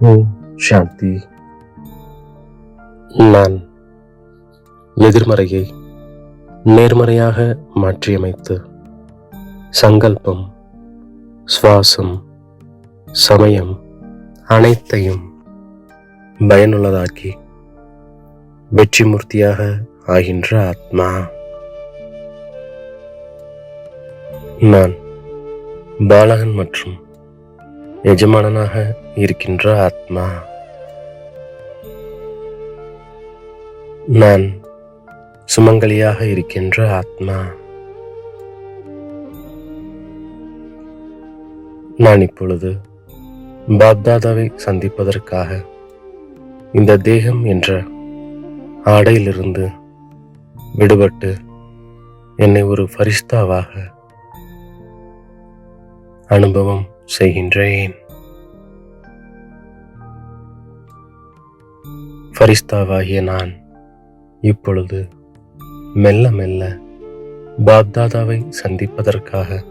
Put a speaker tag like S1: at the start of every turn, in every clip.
S1: ஓம் சாந்தி நான் எதிர்மறையை நேர்மறையாக மாற்றியமைத்து சங்கல்பம் சுவாசம் சமயம் அனைத்தையும் பயனுள்ளதாக்கி வெற்றி மூர்த்தியாக ஆகின்ற ஆத்மா. நான் பாலகன் மற்றும் எஜமானனாக இருக்கின்ற ஆத்மா. நான் சுமங்கலியாக இருக்கின்ற ஆத்மா. நான் இப்பொழுது பாப்தாதாவை சந்திப்பதற்காக இந்த தேகம் என்ற ஆடையிலிருந்து விடுபட்டு என்னை ஒரு ஃபரிஸ்தாவாக அனுபவம் செய்கின்றேன். ஃபரிஸ்தாவாகிய நான் இப்பொழுது மெல்ல மெல்ல பாப்தாதாவை சந்திப்பதற்காக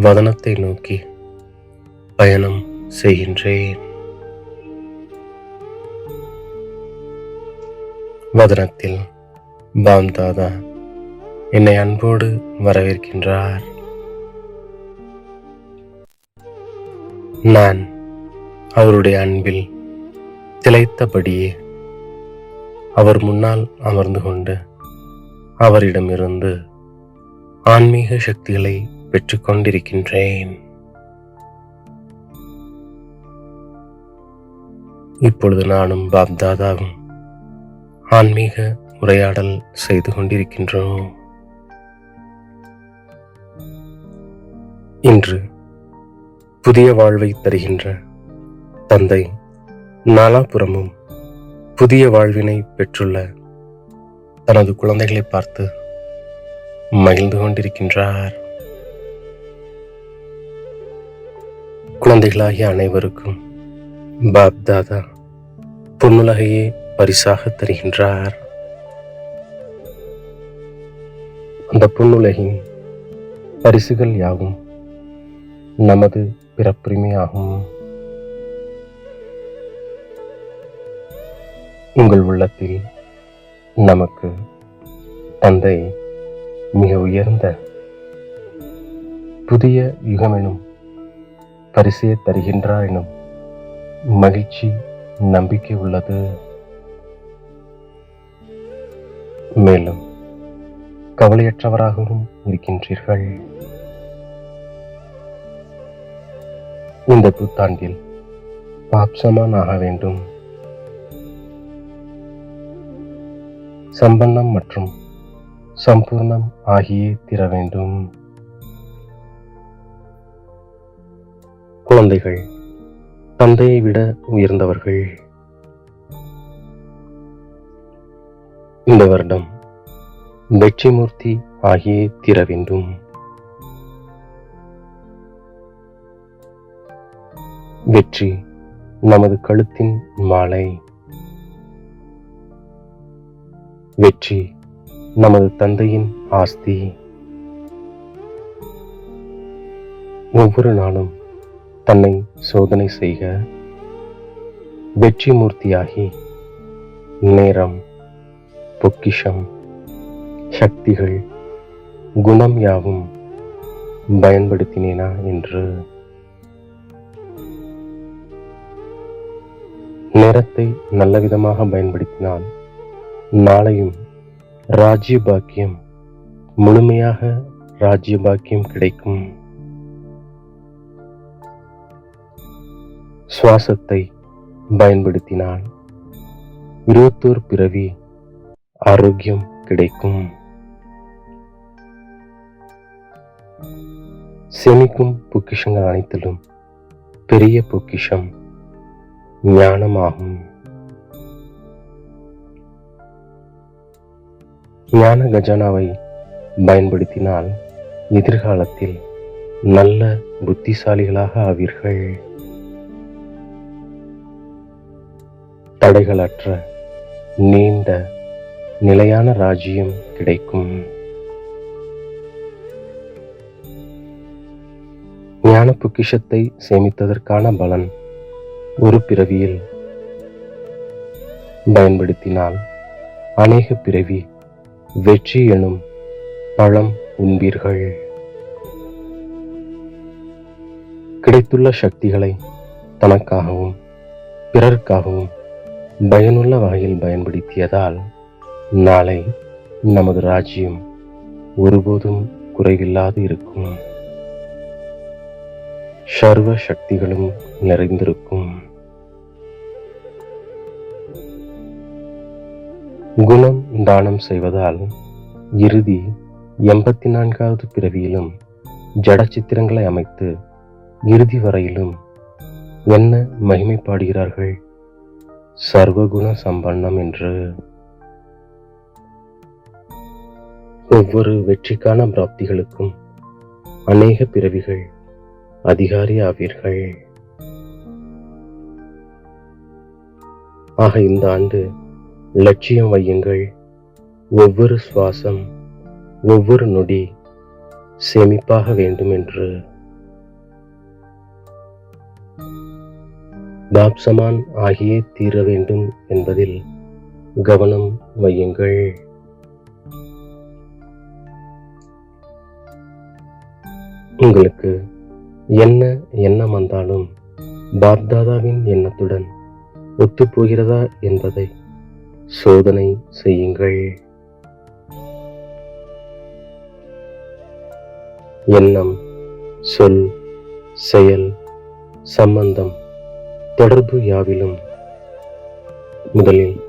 S1: வதனத்தை நோக்கி பயணம் செய்கின்றேன். வதனத்தில் பாம்தாதா என்னை அன்போடு வரவேற்கின்றார். நான் அவருடைய அன்பில் திளைத்தபடியே அவர் முன்னால் அமர்ந்து கொண்டு அவரிடமிருந்து ஆன்மீக சக்திகளை பெற்றுக்கொண்டிருக்கின்றேன் இப்பொழுது நானும் பாப்தாதாவும் ஆன்மீக உரையாடல் செய்து கொண்டிருக்கின்றோம். இன்று புதிய வாழ்வை தருகின்ற தந்தை நாலாபுறமும் புதிய வாழ்வினை பெற்றுள்ள தனது குழந்தைகளை பார்த்து மகிழ்ந்து கொண்டிருக்கின்றார். குழந்தைகளாகிய அனைவருக்கும் பாப் தாதா பொன்னுலகையே பரிசாக தருகின்றார். அந்த பொன்னுலகின் பரிசுகள் யாவும் நமது பிறப்புரிமையாகும். உங்கள் உள்ளத்தில் நமக்கு தந்தை மிக உயர்ந்த புதிய யுகமெனும் பரிசையை தருகின்றார் எனும் மகிழ்ச்சி நம்பிக்கை உள்ளது. மேலும் கவலையற்றவராகவும் இருக்கின்றீர்கள். இந்த புத்தாண்டில் பாப்சமான் ஆக வேண்டும். சம்பன்னம் மற்றும் சம்பூர்ணம் ஆகியே திற வேண்டும். குழந்தைகள் தந்தையை விட உயர்ந்தவர்கள். இந்த வருடம் வெற்றிமூர்த்தி ஆகியே தீர வேண்டும். வெற்றி நமது கழுத்தின் மாலை. வெற்றி நமது தந்தையின் ஆஸ்தி. ஒவ்வொரு நாளும் தன்னை சோதனை செய்க. வெற்றி மூர்த்தியாகி நேரம் பொக்கிஷம் சக்திகள் குணம் யாவும் பயன்படுத்தினேனா என்று நேரத்தை நல்லவிதமாக பயன்படுத்தினால் நாளையும் ராஜ்ய பாக்கியம் முழுமையாக ராஜ்ய பாக்கியம் கிடைக்கும். சுவாசத்தை பயன்படுத்தினால் இருபத்தோர் பிறவி ஆரோக்கியம் கிடைக்கும். சேமிக்கும் பொக்கிஷங்கள் அனைத்திலும் பெரிய பொக்கிஷம் ஞானமாகும். ஞான கஜானாவை பயன்படுத்தினால் எதிர்காலத்தில் நல்ல புத்திசாலிகளாக ஆவீர்கள். தடைகளற்ற நீண்ட நிலையான ராஜ்யம் கிடைக்கும். ஞான பொக்கிஷத்தை சேமித்ததற்கான பலன் ஒரு பிறவியில். பயன்படுத்தினால் அநேக பிறவி வெற்றி எனும் பழம் உண்பீர்கள். கிடைத்துள்ள சக்திகளை தனக்காகவும் பிறருக்காகவும் பயனுள்ள வகையில் பயன்படுத்தியதால் நாளை நமது ராஜ்யம் ஒருபோதும் குறைவில்லாது இருக்கும். சர்வ சக்திகளும் நிறைந்திருக்கும். குணம் தானம் செய்வதால் இறுதி எண்பத்தி நான்காவது பிறவியிலும் ஜட சித்திரங்களை அமைத்து இறுதி வரையிலும் என்ன மகிமை பாடுகிறார்கள்? சர்வகுண சம்பன்னம் என்று. ஒவ்வொரு வெற்றிக்கான பிராப்திகளுக்கும் அநேக பிறவிகள் அதிகாரி ஆவீர்கள். ஆக இந்த ஆண்டு லட்சியம் வையுங்கள். ஒவ்வொரு சுவாசம் ஒவ்வொரு நொடி சேமிப்பாக வேண்டும் என்று பாப்சமான் ஆகியே தீர வேண்டும் என்பதில் கவனம் வையுங்கள். உங்களுக்கு என்ன எண்ணம் வந்தாலும் பாப்தாதாவின் எண்ணத்துடன் ஒத்துப்போகிறதா என்பதை சோதனை செய்யுங்கள். எண்ணம் சொல் செயல் சம்பந்தம் தொடர்பு யாவிலும். முதலில்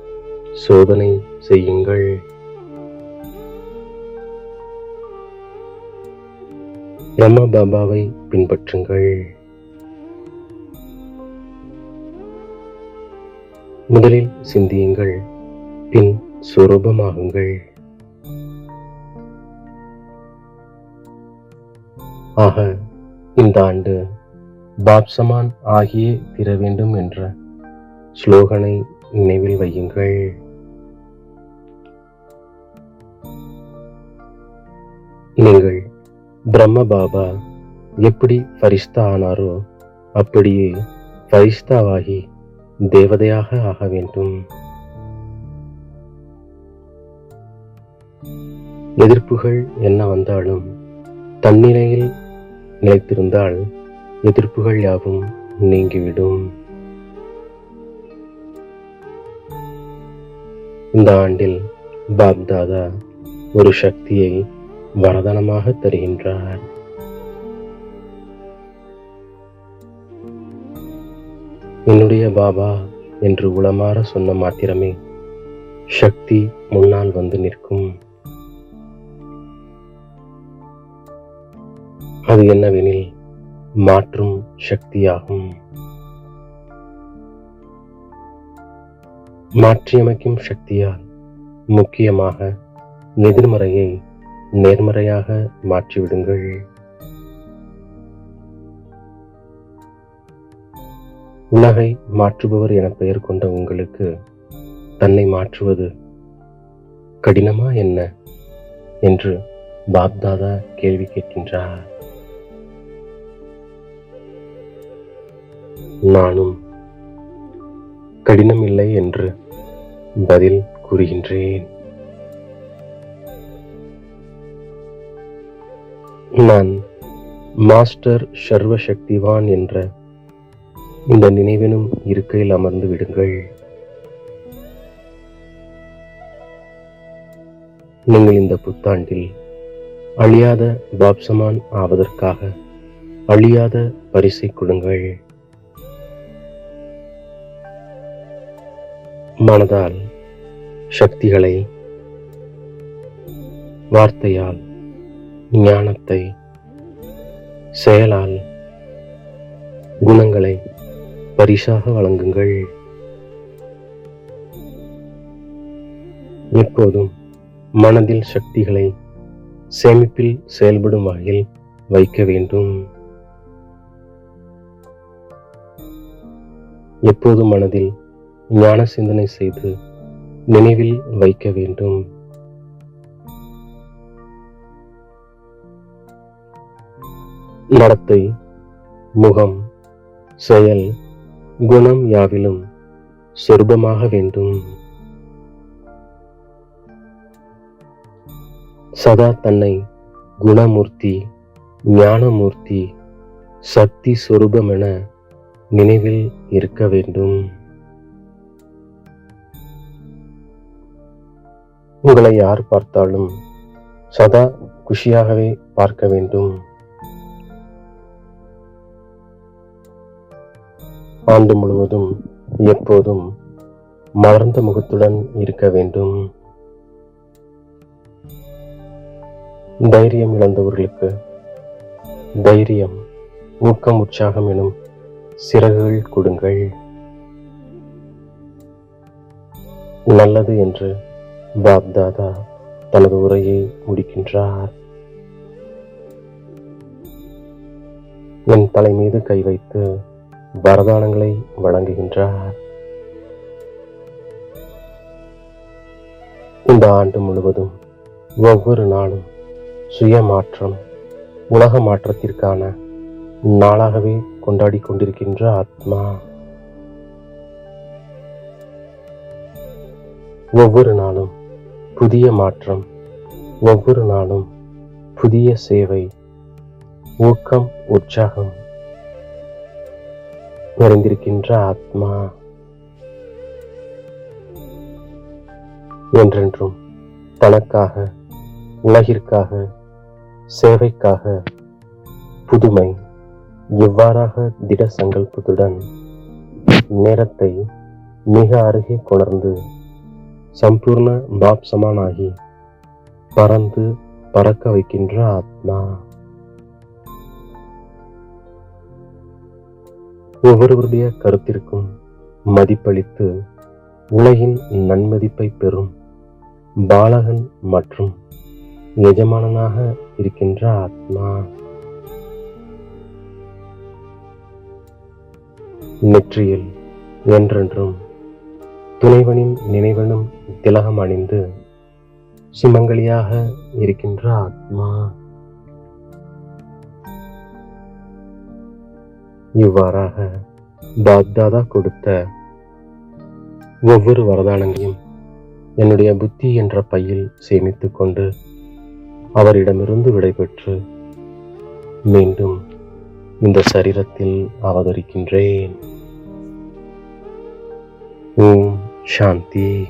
S1: சோதனை செய்யுங்கள். பிரம்ம பாபாவை பின்பற்றுங்கள். முதலில் சிந்தியுங்கள். சுரூபமாகுங்கள். ஆக இந்த ஆண்டு பாப்சமான் ஆகியே பெற வேண்டும் என்ற ஸ்லோகனை நினைவில் வையுங்கள். நீங்கள் பிரம்ம பாபா எப்படி ஃபரிஸ்தா ஆனாரோ அப்படியே ஃபரிஸ்தாவாகி தேவதையாக ஆக வேண்டும். எதிர்ப்புகள் என்ன வந்தாலும் தன்னிலையில் நிலைத்திருந்தால் எதிர்ப்புகள் யாவும் நீங்கிவிடும். இந்த ஆண்டில் பாப்தாதா ஒரு சக்தியை வரதானமாக தருகின்றார். என்னுடைய பாபா என்று உளமாற சொன்ன மாத்திரமே சக்தி முன்னால் வந்து நிற்கும். அது என்னவெனில் மாற்றும் சக்தியாகும். மாற்றியமைக்கும் சக்தியால் முக்கியமாக எதிர்மறையை நேர்மறையாக மாற்றிவிடுங்கள். உலகை மாற்றுபவர் என பெயர் கொண்ட உங்களுக்கு தன்னை மாற்றுவது கடினமா என்ன? என்று பாப்தாதா கேள்வி கேட்கின்றார். நானும் கடினமில்லை என்று பதில் கூறுகின்றேன். நான் மாஸ்டர் சர்வ சக்திவான் என்ற இந்த நினைவினும் இருக்கையில் அமர்ந்து விடுங்கள். நீங்கள் இந்த புத்தாண்டில் அழியாத பாப்சமான் ஆவதற்காக அழியாத பரிசை கொடுங்கள். மனதால் சக்திகளை வார்த்தையால் ஞானத்தை செயலால் குணங்களை பரிசாக வழங்குங்கள். எப்போதும் மனதில் சக்திகளை சேமிப்பில் செயல்படும் வகையில் வைக்க வேண்டும். எப்போதும் மனதில் ஞான சிந்தனை செய்து நினைவில் வைக்க வேண்டும். நடத்தை முகம் செயல் குணம் யாவிலும் சொருபமாக வேண்டும். சதா தன்னை குணமூர்த்தி ஞானமூர்த்தி சக்தி சொரூபம் என நினைவில் இருக்க வேண்டும். உங்களை யார் பார்த்தாலும் சதா குஷியாகவே பார்க்க வேண்டும். ஆண்டு முழுவதும் எப்போதும் மலர்ந்த முகத்துடன் இருக்க வேண்டும். தைரியம் இழந்தவர்களுக்கு தைரியம் ஊக்கம் உற்சாகம் எனும் சிறகுகள் கொடுங்கள். நல்லது என்று பாப்தாதா தனது உரையை முடிக்கின்றார். என் தலை மீது கை வைத்து வரதானங்களை வழங்குகின்றார். இந்த ஆண்டு முழுவதும் ஒவ்வொரு நாளும் சுய மாற்றம் உலக மாற்றத்திற்கான நாளாகவே கொண்டாடி கொண்டிருக்கின்ற ஆத்மா. ஒவ்வொரு நாளும் புதிய மாற்றம். ஒவ்வொரு நாளும் புதிய சேவை ஊக்கம் உற்சாகம் நிறைந்திருக்கின்ற ஆத்மா என்றென்றும் தனக்காக உலகிற்காக சேவைக்காக புதுமை இவ்வாறாக திட சங்கல்பத்துடன் நேரத்தை மிக அருகே கொணர்ந்து சம்பூர்ண பாப் சமானாகி பறந்து பறக்க வைக்கின்ற ஆத்மா. ஒவ்வொருவருடைய கருத்திற்கும் மதிப்பளித்து உலகின் நன்மதிப்பை பெறும் பாலகன் மற்றும் எஜமானனாக இருக்கின்ற ஆத்மா. நெற்றியில் என்றென்றும் துணைவனின் நினைவனும் திலகம் அணிந்து சிமங்கலியாக இருக்கின்ற ஆத்மா. இவ்வாறாக பாப்தாதா கொடுத்த ஒவ்வொரு வரதானங்களையும் என்னுடைய புத்தி என்ற பையில் சேமித்துக் கொண்டு அவரிடமிருந்து விடைபெற்று மீண்டும் இந்த சரீரத்தில் அவதரிக்கின்றேன். ஓம் சாந்தி.